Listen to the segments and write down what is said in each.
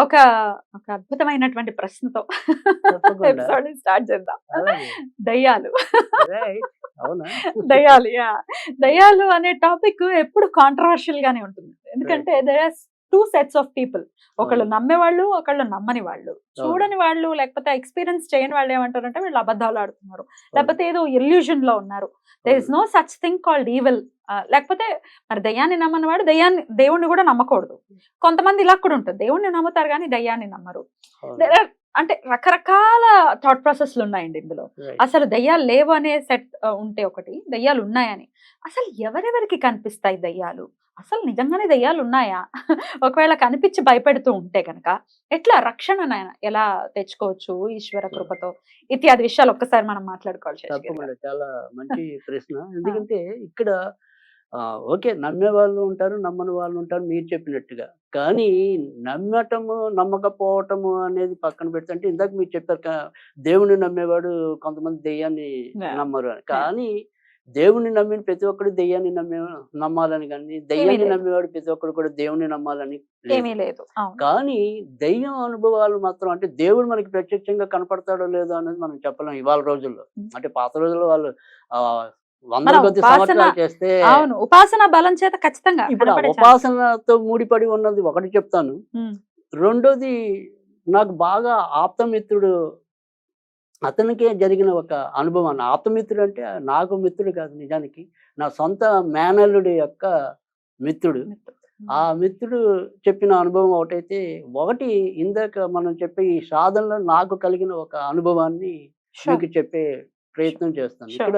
ఒక ఒక అద్భుతమైనటువంటి ప్రశ్నతో. ఎపిసోడ్ స్టార్ట్ చేద్దాం. దయ్యాలు. దయ్యాలు యా. దయ్యాలు అనే టాపిక్ ఎప్పుడు కాంట్రవర్షియల్ గానే ఉంటుంది. ఎందుకంటే there are two sets of people ఒకళ్ళు. నమ్మేవాళ్ళు ఒకళ్ళు నమ్మని వాళ్ళు. చూడని వాళ్ళు లేకపోతే ఎక్స్పీరియన్స్ చేయని వాళ్ళు ఏమంటారంటే వీళ్ళు అబద్ధాలు ఆడుతున్నారు. లేకపోతే ఏదో ఇల్యూజన్లో ఉన్నారు. There is no such thing called evil లేకపోతే మరి దయ్యాన్ని నమ్మని వాడు దయ్యాన్ని దేవుణ్ణి కూడా నమ్మకూడదు. కొంతమంది ఇలా కూడా ఉంటుంది దేవుణ్ణి నమ్ముతారు కానీ దయ్యాన్ని నమ్మరు. అంటే రకరకాల థాట్ ప్రాసెస్లు ఉన్నాయండి ఇందులో. అసలు దయ్యాలు లేవు అనే సెట్ ఉంటే ఒకటి దయ్యాలు ఉన్నాయని. అసలు ఎవరెవరికి కనిపిస్తాయి దయ్యాలు? అసలు నిజంగానే దయ్యాలు ఉన్నాయా? ఒకవేళ కనిపించి భయపెడుతూ ఉంటే కనుక ఎట్లా రక్షణ ఎలా తెచ్చుకోవచ్చు ఈశ్వర కృపతో? ఇత్యాది విషయాలు ఒక్కసారి మనం మాట్లాడుకోవాలి చాలా మంచి ప్రశ్న. ఎందుకంటే ఇక్కడ ఓకే నమ్మే వాళ్ళు ఉంటారు నమ్మని వాళ్ళు ఉంటారు మీరు చెప్పినట్టుగా కానీ నమ్మటము నమ్మకపోవటము అనేది పక్కన పెడితే అంటే ఇందాక మీరు చెప్పారు దేవుణ్ణి నమ్మేవాడు కొంతమంది దెయ్యాన్ని. నమ్మరు అని కానీ దేవుణ్ణి నమ్మిన ప్రతి ఒక్కడు దెయ్యాన్ని నమ్మే నమ్మాలని కానీ దెయ్యాన్ని. నమ్మేవాడు ప్రతి ఒక్కడు కూడా దేవుణ్ణి నమ్మాలని. ఏమీ లేదు. కానీ దయ్యం అనుభవాలు మాత్రం అంటే దేవుడు మనకి ప్రత్యక్షంగా కనపడతాడో లేదో అనేది మనం చెప్పలేం ఇవాళ రోజుల్లో. అంటే పాత రోజుల్లో వాళ్ళు అవును ఉపాసన బలం చేత ఖచ్చితంగా ఇప్పుడు. ఉపాసనతో ముడిపడి ఉన్నది ఒకటి చెప్తాను. రెండోది నాకు బాగా ఆప్తమిత్రుడు అతనికే జరిగిన ఒక అనుభవం ఆప్తమిత్రుడు అంటే నాకు మిత్రుడు కాదు నిజానికి నా సొంత మేనల్లుడి యొక్క మిత్రుడు ఆ మిత్రుడు చెప్పిన అనుభవం ఒకటైతే ఒకటి ఇందాక మనం చెప్పే ఈ సాధనలో నాకు కలిగిన ఒక అనుభవాన్ని. మీకు చెప్పే ప్రయత్నం చేస్తాను. ఇక్కడ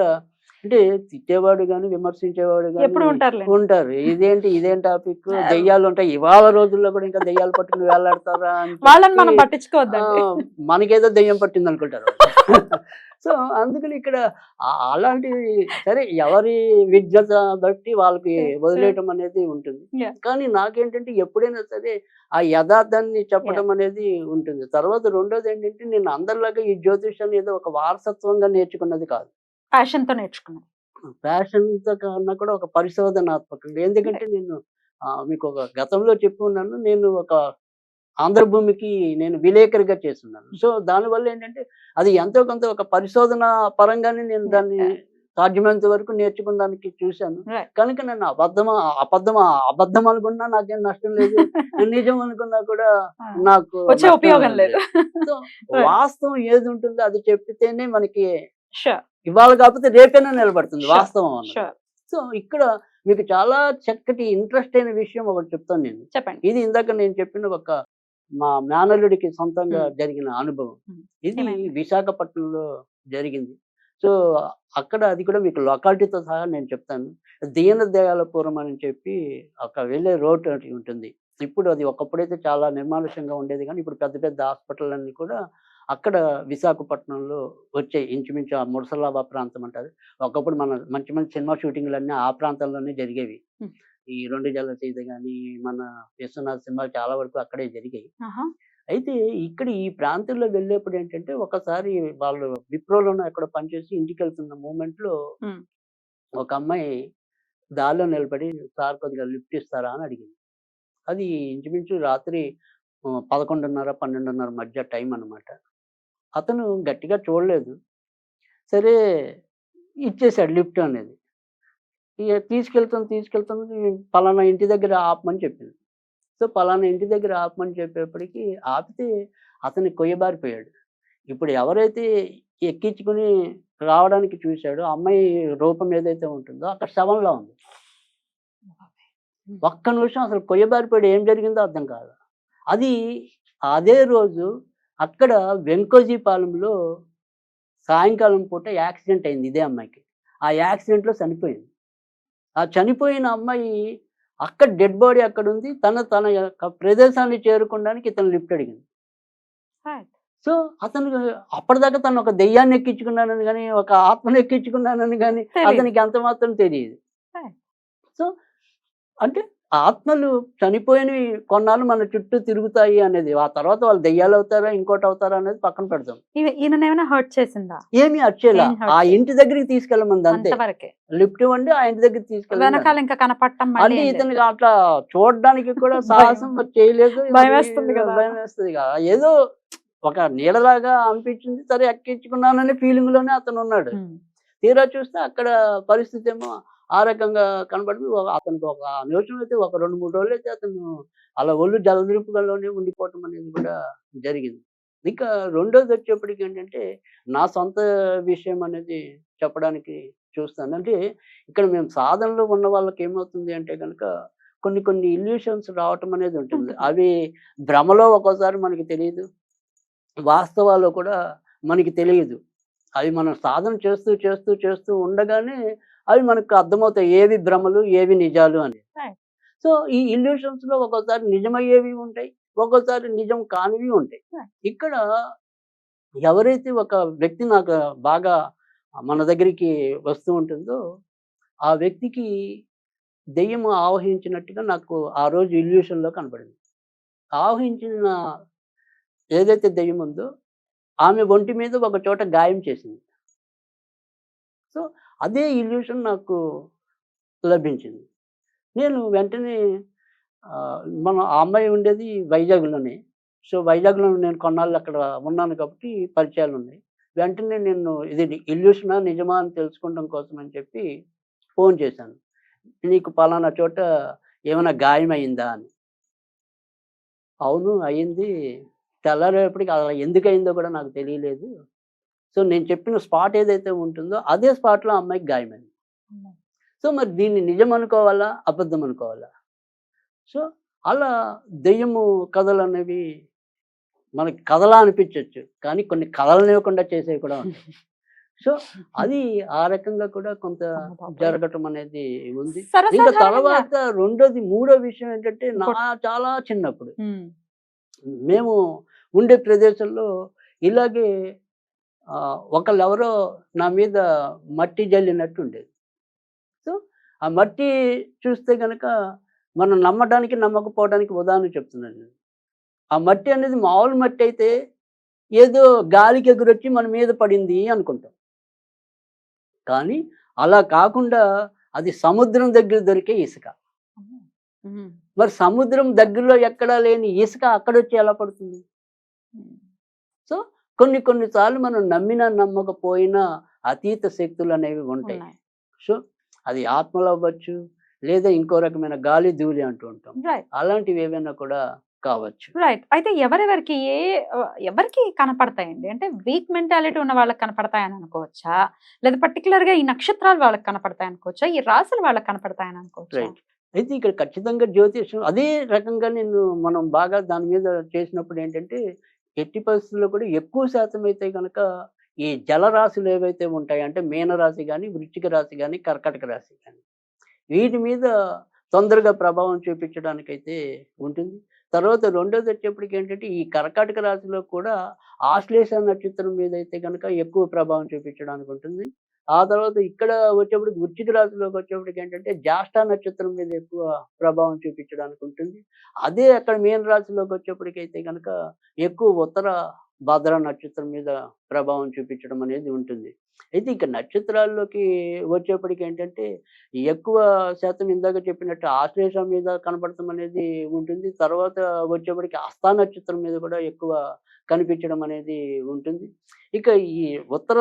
అంటే తిట్టేవాడు కానీ విమర్శించేవాడు ఎప్పుడు కానీ ఉంటారులే. ఉంటారు. ఇదేంటి ఇదేం టాపిక్. దెయ్యాలు ఉంటాయి ఇవాళ రోజుల్లో కూడా ఇంకా దెయ్యాలు పట్టుకుని వేలాడతారా వాళ్ళని మనం ఆ, మనకేదో దెయ్యం పట్టింది అనుకుంటారు సో అందుకని ఇక్కడ అలాంటివి సరే ఎవరి విజ్ఞత బట్టి వాళ్ళకి. వదిలేయటం అనేది ఉంటుంది. కానీ నాకేంటంటే ఎప్పుడైనా సరే ఆ యథార్థాన్ని చెప్పడం అనేది ఉంటుంది. తర్వాత రెండోది ఏంటంటే నేను అందరిలాగా ఈ జ్యోతిషాన్ని ఏదో ఒక వారసత్వంగా నేర్చుకున్నది కాదు. ప్యాషన్తో నేర్చుకున్నాం ఫ్యాషన్ కన్నా కూడా ఒక పరిశోధనాత్మకంగా. ఎందుకంటే నేను మీకు ఒక గతంలో చెప్పి ఉన్నాను నేను ఒక ఆంధ్రభూమికి నేను విలేకరిగా చేస్తున్నాను. సో దానివల్ల ఏంటంటే అది ఎంతో కొంత ఒక పరిశోధన పరంగానే నేను దాన్ని. సాధ్యమైనంత వరకు నేర్చుకున్న దానికి చూశాను. కనుక నేను అబద్ధం అబద్ధం అబద్ధం అనుకున్నా నాకేం నష్టం లేదు. నిజం అనుకున్నా కూడా. నాకు ఉపయోగం లేదు. వాస్తవం ఏది ఉంటుందో అది చెప్పితేనే మనకి ఇవాళ కాకపోతే రేపైనా నిలబడుతుంది. వాస్తవం సో ఇక్కడ మీకు చాలా చక్కటి ఇంట్రెస్ట్ అయిన విషయం ఒకటి చెప్తాను నేను. చెప్పండి. ఇది ఇందాక నేను చెప్పిన ఒక మా మేనల్లుడికి సొంతంగా Hmm. జరిగిన అనుభవం. Hmm. ఇది? విశాఖపట్నంలో జరిగింది. సో అక్కడ అది కూడా మీకు లొకాలిటీతో సహా నేను చెప్తాను. దీన దయాలపురం అని చెప్పి ఒక వెళ్ళే రోడ్ ఉంటుంది. ఇప్పుడు అది ఒకప్పుడైతే చాలా నిర్మానుష్యంగా ఉండేది కానీ ఇప్పుడు పెద్ద పెద్ద హాస్పిటల్ అన్ని కూడా అక్కడ విశాఖపట్నంలో వచ్చే ఇంచుమించు ఆ మురసలాబా ప్రాంతం అంటారు ఒకప్పుడు మన మంచి మంచి సినిమా షూటింగ్లు అన్నీ ఆ ప్రాంతంలోనే జరిగేవి. ఈ రెండు జల సీత కానీ మన విశ్వనాథ్ సినిమాలు చాలా వరకు అక్కడే జరిగాయి. అయితే ఇక్కడ ఈ ప్రాంతంలో వెళ్ళేప్పుడు ఏంటంటే ఒకసారి వాళ్ళు విప్రోలోనూ ఎక్కడ పనిచేసి ఇంటికి వెళ్తున్న మూమెంట్లో. ఒక అమ్మాయి దారిలో నిలబడి సార్ కొద్దిగా లిఫ్ట్ ఇస్తారా అని అడిగింది అది ఇంచుమించు రాత్రి పదకొండున్నర పన్నెండున్నర మధ్య టైం అన్నమాట అతను గట్టిగా చూడలేదు. సరే ఇచ్చేసాడు లిఫ్ట్ అనేది. ఇక తీసుకెళ్తాను తీసుకెళ్తాను పలానా ఇంటి దగ్గర ఆపమని చెప్పింది. సో పలానా ఇంటి దగ్గర ఆపమని చెప్పేప్పటికి ఆపితే అతన్ని కొయ్యబారిపోయాడు. ఇప్పుడు ఎవరైతే ఎక్కించుకుని రావడానికి చూశాడో అమ్మాయి రూపం ఏదైతే ఉంటుందో అక్కడ శవంలా ఉంది. ఒక్క నిమిషం అసలు కొయ్యబారిపోయాడు ఏం జరిగిందో అర్థం కాదు. అది అదే రోజు అక్కడ వెంకోజీపాలెంలో సాయంకాలం పూట యాక్సిడెంట్ అయింది ఇదే అమ్మాయికి ఆ యాక్సిడెంట్లో చనిపోయింది ఆ చనిపోయిన అమ్మాయి అక్కడ డెడ్ బాడీ అక్కడ ఉంది తన తన యొక్క ప్రదేశాన్ని చేరుకోవడానికి ఇతను లిఫ్ట్ అడిగింది. సో అతను అప్పటిదాకా తను ఒక దెయ్యాన్ని ఎక్కించుకున్నానని కానీ ఒక ఆత్మను ఎక్కించుకున్నానని కానీ. అతనికి అంత మాత్రం తెలియదు. సో అంటే ఆత్మలు చనిపోయినవి కొన్నాళ్ళు మన చుట్టూ తిరుగుతాయి అనేది ఆ తర్వాత వాళ్ళు దెయ్యాలు అవుతారా ఇంకోటి అవుతారా అనేది పక్కన పెడతాం ఈయన ఏమైనా హర్ట్ చేసిందా? ఏమి ఏం hurt ఆ. ఇంటి దగ్గరికి తీసుకెళ్ళమంది అంతే. లిఫ్ట్ ఇవ్వండి ఆ ఇంటి దగ్గరికి తీసుకెళ్ళండి వెనకాల ఇంకా కనపడటం అంటే లేదు. ఇతనికి అట్లా చూడడానికి కూడా సాహసం చేయలేదు. భయం వేస్తుంది కదా. ఏదో ఒక నీడలాగా అనిపించింది సరే ఎక్కించుకున్నాననే ఫీలింగ్లోనే అతను ఉన్నాడు. తీరా చూస్తే అక్కడ పరిస్థితి ఏమో ఆ రకంగా కనబడి అతనికి ఒక నిమిషం అయితే ఒక రెండు మూడు రోజులు అయితే అతను అలా ఒళ్ళు జలదింపుగల్లోనే ఉండిపోవటం అనేది కూడా జరిగింది. ఇంకా రెండోది వచ్చేప్పటికి ఏంటంటే నా సొంత విషయం అనేది చెప్పడానికి చూస్తాను. అంటే ఇక్కడ మేము సాధనలో ఉన్న వాళ్ళకి ఏమవుతుంది అంటే కనుక కొన్ని కొన్ని ఇల్యూషన్స్ రావటం అనేది ఉంటుంది. ఉంటుంది. అవి భ్రమలో ఒక్కోసారి మనకి తెలియదు. వాస్తవాలు కూడా మనకి తెలియదు. అవి మనం సాధన చేస్తూ చేస్తూ చేస్తూ ఉండగానే అవి మనకు అర్థమవుతాయి. ఏవి భ్రమలు ఏవి నిజాలు అని. సో ఈ illusions లో ఒక్కోసారి నిజమయ్యేవి ఉంటాయి ఒక్కోసారి నిజం కానివి ఉంటాయి. ఇక్కడ ఎవరైతే ఒక వ్యక్తి నాకు బాగా మన దగ్గరికి వస్తూ ఉంటుందో ఆ వ్యక్తికి దెయ్యం ఆవహించినట్టుగా నాకు ఆ రోజు illusion లో కనపడింది ఆవహించిన ఏదైతే దెయ్యం ఉందో ఆమె ఒంటి మీద ఒక చోట గాయం చేసింది. సో అదే ఇల్యూషన్ నాకు లభించింది. నేను వెంటనే మన ఆ అమ్మాయి ఉండేది వైజాగ్లోనే. సో వైజాగ్లో నేను కొన్నాళ్ళు అక్కడ ఉన్నాను కాబట్టి పరిచయాలు ఉన్నాయి వెంటనే నేను ఇది ఇల్యూషనా నిజమా అని తెలుసుకోవడం కోసం అని చెప్పి ఫోన్ చేశాను. నీకు పలానా చోట ఏమైనా గాయం అయిందా అని. అవును అయింది. తెల్లారేపటికి అలా ఎందుకు అయిందో కూడా నాకు తెలియలేదు. సో నేను చెప్పిన స్పాట్ ఏదైతే ఉంటుందో అదే స్పాట్లో అమ్మాయికి గాయమైంది సో మరి దీన్ని నిజం అనుకోవాలా? అబద్ధం అనుకోవాలా? సో అలా దెయ్యము కథలు అనేవి మనకి కథలా అనిపించవచ్చు కానీ కొన్ని కథలనివ్వకుండా చేసేవి కూడా ఉంటాయి. సో అది ఆ రకంగా కూడా కొంత. జరగటం అనేది ఉంది. ఇంకా తర్వాత రెండోది మూడో విషయం ఏంటంటే నా చాలా చిన్నప్పుడు. మేము ఉండే ప్రదేశంలో ఇలాగే ఒకళ్ళు ఎవరో నా మీద మట్టి జల్లినట్టు ఉండేది సో ఆ మట్టి చూస్తే కనుక మనం నమ్మడానికి నమ్మకపోవడానికి ఉదాహరణ చెప్తున్నాను నేను. ఆ మట్టి అనేది మామూలు మట్టి అయితే ఏదో గాలికి ఎగురొచ్చి మన మీద పడింది అనుకుంటాం కానీ అలా కాకుండా అది సముద్రం దగ్గర దొరికే ఇసుక. మరి సముద్రం దగ్గరలో ఎక్కడా లేని ఇసుక అక్కడొచ్చి ఎలా పడుతుంది. సో కొన్ని కొన్నిసార్లు మనం నమ్మినా నమ్మకపోయినా అతీత శక్తులు అనేవి ఉంటాయి. సో అది ఆత్మలు అవ్వచ్చు లేదా ఇంకో రకమైన గాలి ధూళి అంటూ ఉంటాం. అలాంటివి ఏవైనా కూడా కావచ్చు. రైట్ అయితే ఎవరెవరికి ఏ ఎవరికి కనపడతాయండి? అంటే వీక్ మెంటాలిటీ ఉన్న వాళ్ళకి కనపడతాయని అనుకోవచ్చా? లేదా పర్టికులర్గా ఈ నక్షత్రాలు వాళ్ళకి కనపడతాయి అనుకోవచ్చా? ఈ రాసులు వాళ్ళకి కనపడతాయని అనుకోవచ్చా? అయితే ఇక్కడ ఖచ్చితంగా జ్యోతిష్యం అదే రకంగా నేను మనం బాగా దాని మీద చేసినప్పుడు ఏంటంటే ఎట్టి పరిస్థితుల్లో కూడా ఎక్కువ శాతం అయితే కనుక ఈ జలరాశులు ఏవైతే ఉంటాయంటే మీనరాశి కానీ వృశ్చిక రాశి కానీ కర్కటక రాశి కానీ వీటి మీద తొందరగా ప్రభావం చూపించడానికైతే ఉంటుంది. తర్వాత రెండోది వచ్చేప్పటికి ఏంటంటే ఈ కర్కాటక రాశిలో కూడా ఆశ్లేష నక్షత్రం మీద అయితే కనుక ఎక్కువ ప్రభావం చూపించడానికి ఉంటుంది. ఆ తర్వాత ఇక్కడ వచ్చేప్పటికి వృచ్చిక రాశిలోకి వచ్చేప్పటికి ఏంటంటే జ్యేష్ఠ నక్షత్రం మీద ఎక్కువ ప్రభావం చూపించడానికి ఉంటుంది అదే అక్కడ మీన రాశిలోకి వచ్చేప్పటికైతే కనుక ఎక్కువ ఉత్తర భద్ర నక్షత్రం మీద ప్రభావం చూపించడం అనేది ఉంటుంది. అయితే ఇక నక్షత్రాల్లోకి వచ్చేప్పటికి ఏంటంటే ఎక్కువ శాతం ఇందాక చెప్పినట్టు ఆశ్లేష మీద కనపడటం అనేది ఉంటుంది. తర్వాత వచ్చేప్పటికి ఆస్థా నక్షత్రం మీద కూడా ఎక్కువ కనిపించడం అనేది ఉంటుంది. ఇక ఈ ఉత్తర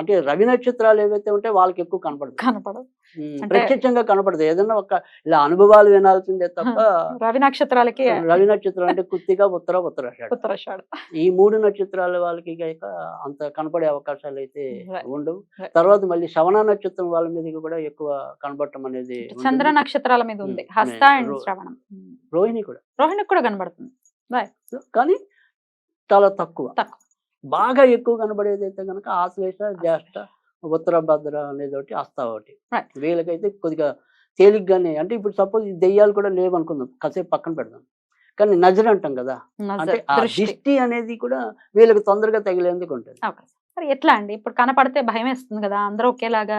అంటే రవి నక్షత్రాలు ఏవైతే ఉంటాయో వాళ్ళకి ఎక్కువ కనపడదు. కనపడదు ప్రత్యక్షంగా కనపడదు ఏదైనా ఒక ఇలా అనుభవాలు వినాల్సిందే తప్ప రవి నక్షత్రాలకి రవి నక్షత్రం అంటే కుత్తిగా ఉత్తర ఉత్తరాషాఢ ఉత్తరాషాఢ ఈ మూడు నక్షత్రాల వాళ్ళకి అంత కనపడే అవకాశాలు అయితే. ఉండవు. తర్వాత మళ్ళీ శ్రవణ నక్షత్రం వాళ్ళ మీదకి కూడా ఎక్కువ కనపడటం అనేది. చంద్ర నక్షత్రాల మీద ఉంది హస్త అండ్ శ్రవణం. రోహిణి కూడా రోహిణికి కూడా కనబడుతుంది కానీ చాలా తక్కువ తక్కువ. బాగా ఎక్కువ కనబడేది అయితే కనుక ఆశ్లేష జ్యేష్ఠ ఉత్తర భద్ర అనేది ఒకటి అస్తా ఒకటి. వీళ్ళకైతే కొద్దిగా తేలిగ్గానే అంటే ఇప్పుడు సపోజ్ ఈ దెయ్యాలు కూడా లేవనుకుందాం కాసేపు పక్కన పెడదాం. కానీ నజర్ అంటాం కదా అంటే దృష్టి. అనేది కూడా వీళ్ళకి తొందరగా తగిలేందుకు ఉంటుంది మరి ఎట్లా అండి? ఇప్పుడు కనపడితే భయం వేస్తుంది కదా అందరూ ఒకేలాగా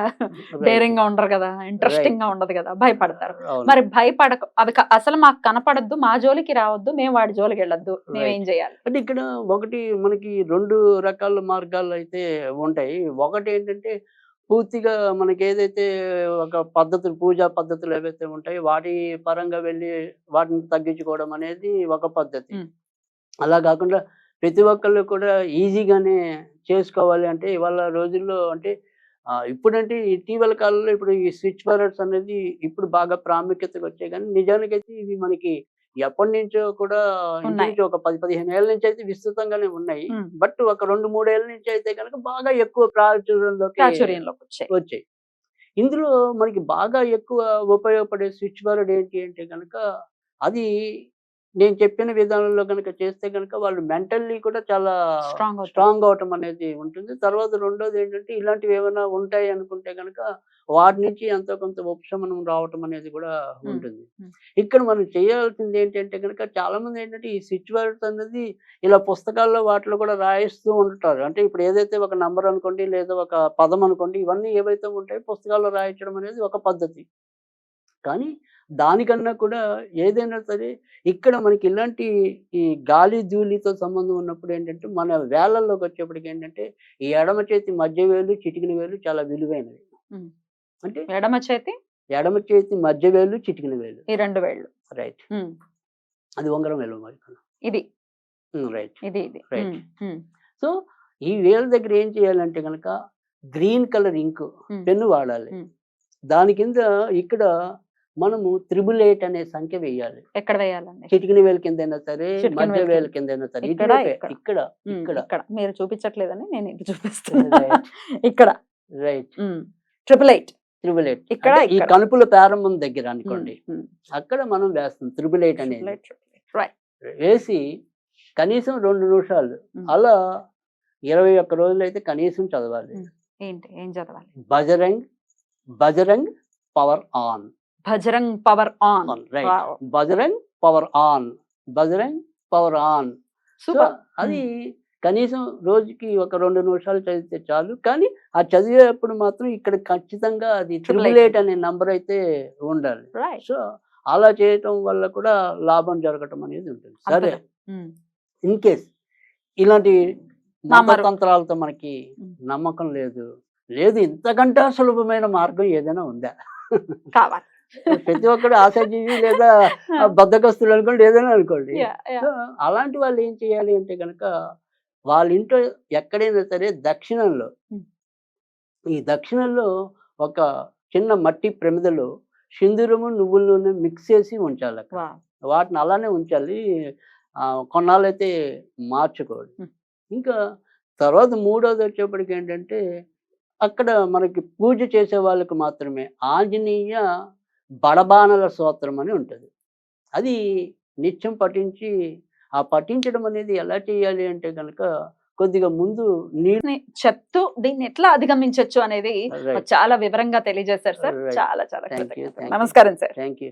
డేరింగ్గా ఉండరు కదా ఇంట్రెస్టింగ్గా ఉండదు కదా భయపడతారు. మరి భయపడక అవి అసలు మాకు కనపడద్దు మా జోలికి రావద్దు మేము వాడి జోలికి వెళ్ళొద్దు మేము ఏం చేయాలి? అంటే ఇక్కడ ఒకటి మనకి రెండు రకాల మార్గాలు అయితే ఉంటాయి. ఒకటి ఏంటంటే పూర్తిగా మనకి ఏదైతే ఒక పద్ధతులు పూజా పద్ధతులు ఏవైతే ఉంటాయో వాటి పరంగా వెళ్ళి వాటిని తగ్గించుకోవడం అనేది ఒక పద్ధతి. అలా కాకుండా ప్రతి ఒక్కళ్ళు కూడా ఈజీగానే చేసుకోవాలి అంటే ఇవాళ రోజుల్లో అంటే ఇప్పుడంటే ఇటీవల కాలంలో ఇప్పుడు ఈ స్విచ్ బర్డ్స్ అనేది ఇప్పుడు బాగా ప్రాముఖ్యతగా వచ్చాయి కానీ నిజానికైతే ఇవి మనకి ఎప్పటి నుంచో కూడా. ఇంచుమించు ఒక పది పదిహేను ఏళ్ళ నుంచి అయితే విస్తృతంగానే ఉన్నాయి. బట్ ఒక రెండు మూడేళ్ళ నుంచి అయితే కనుక బాగా ఎక్కువ ప్రాచుర్యంలోకి ప్రాచుర్యంలోకి వచ్చాయి వచ్చాయి ఇందులో మనకి బాగా ఎక్కువ ఉపయోగపడే స్విచ్ బోర్డ్ ఏంటి అంటే కనుక అది నేను చెప్పిన విధానంలో కనుక చేస్తే కనుక వాళ్ళు మెంటల్లీ కూడా చాలా స్ట్రాంగ్ స్ట్రాంగ్ అవటం అనేది ఉంటుంది. తర్వాత రెండోది ఏంటంటే ఇలాంటివి ఏమైనా ఉంటాయి అనుకుంటే కనుక వాటి నుంచి ఎంతో కొంత ఉపశమనం రావటం అనేది కూడా ఉంటుంది. ఇక్కడ మనం చేయాల్సింది ఏంటంటే కనుక చాలా మంది ఏంటంటే ఈ వర్డ్స్ అనేది ఇలా పుస్తకాల్లో వాటిలో కూడా రాయిస్తూ ఉంటారు. అంటే ఇప్పుడు ఏదైతే ఒక నంబర్ అనుకోండి లేదా ఒక పదం అనుకోండి ఇవన్నీ ఏవైతే ఉంటాయో పుస్తకాల్లో రాయించడం అనేది ఒక పద్ధతి. కానీ దానికన్నా కూడా ఏదైనా సరే ఇక్కడ మనకి ఇలాంటి ఈ గాలి ధూళితో సంబంధం ఉన్నప్పుడు ఏంటంటే మన వేలల్లోకి వచ్చేప్పటికి ఏంటంటే ఈ ఎడమ చేతి మధ్య వేలు చిటికిన వేలు చాలా విలువైనవి. అంటే ఎడమ చేతి? ఎడమ చేతి మధ్య వేలు చిటికిన వేలు. ఈ రెండు వేళ్ళు. రైట్. అది ఉంగరం వేలు మరి ఇది. రైట్. ఇది ఇది. ఉమ్, సో ఈ వేలు దగ్గర ఏం చేయాలంటే కనుక గ్రీన్ కలర్ ఇంక్. పెన్ను వాడాలి. దాని కింద ఇక్కడ మనము త్రిబుల్ ఎయిట్ అనే సంఖ్య వేయాలి. ఎక్కడ వేయాలండి? చిటికిన వేలు కిందైనా సరే చిటికెన మధ్య వేలు వేలు కిందైనా సరే ఇక్కడ, ఇక్కడ. ఇక్కడ మీరు చూపించట్లేదని నేను ఇటు Right. ఇక్కడ. Right triple eight triple eight ఇక్కడ, ఈ. కనుపుల ప్రారంభం దగ్గర అనుకోండి. అక్కడ మనం వేస్తాం త్రిబుల్ ఎయిట్ అనేది. వేసి కనీసం రెండు నిమిషాలు. అలా ఇరవై ఒక్క రోజులు అయితే కనీసం చదవాలి. ఏంటి? ఏం చదవాలి? Bajrang Bajrang power on. Bajrang power on. Right. Bajrang power on. Bajrang power on. So super. అది కనీసం రోజుకి ఒక రెండు నిమిషాలు చదివితే చాలు. కానీ ఆ చదివేటప్పుడు మాత్రం ఇక్కడ ఖచ్చితంగా అది ట్రిపుల్. ఎయిట్ అనే నంబర్ అయితే ఉండాలి. సో అలా చేయటం వల్ల కూడా లాభం జరగటం అనేది ఉంటుంది. సరే. ఇన్ కేస్ ఇలాంటి నమ్మరు. మంత్రాలతో మనకి. నమ్మకం లేదు. లేదు ఇంతకంటే సులభమైన మార్గం ఏదైనా ఉందా? కావాలి. ప్రతి ఒక్కడు ఆశాజీవి లేదా బద్దకస్తులు అనుకోండి ఏదైనా అనుకోండి. సో అలాంటి వాళ్ళు ఏం చేయాలి అంటే కనుక వాళ్ళ ఇంట్లో ఎక్కడైనా సరే దక్షిణంలో. ఈ దక్షిణంలో ఒక చిన్న మట్టి ప్రమిదలో సింధూరము నువ్వుల నూనె మిక్స్ చేసి ఉంచాలి. వాటిని అలానే ఉంచాలి కొన్నాళ్ళైతే మార్చుకోవాలి. ఇంకా తర్వాత మూడోది వచ్చేప్పటికి ఏంటంటే అక్కడ మనకి పూజ చేసే వాళ్ళకి మాత్రమే ఆంజనేయ బడబానల స్తోత్రం అని ఉంటుంది. అది నిత్యం పఠించి ఆ పఠించడం అనేది ఎలా చేయాలి అంటే కనుక కొద్దిగా ముందు నీళ్ళు ని చెప్తూ దీన్ని ఎట్లా అధిగమించవచ్చు అనేది చాలా వివరంగా తెలియజేశారు సార్. చాలా చాలా. నమస్కారం సార్. Thank you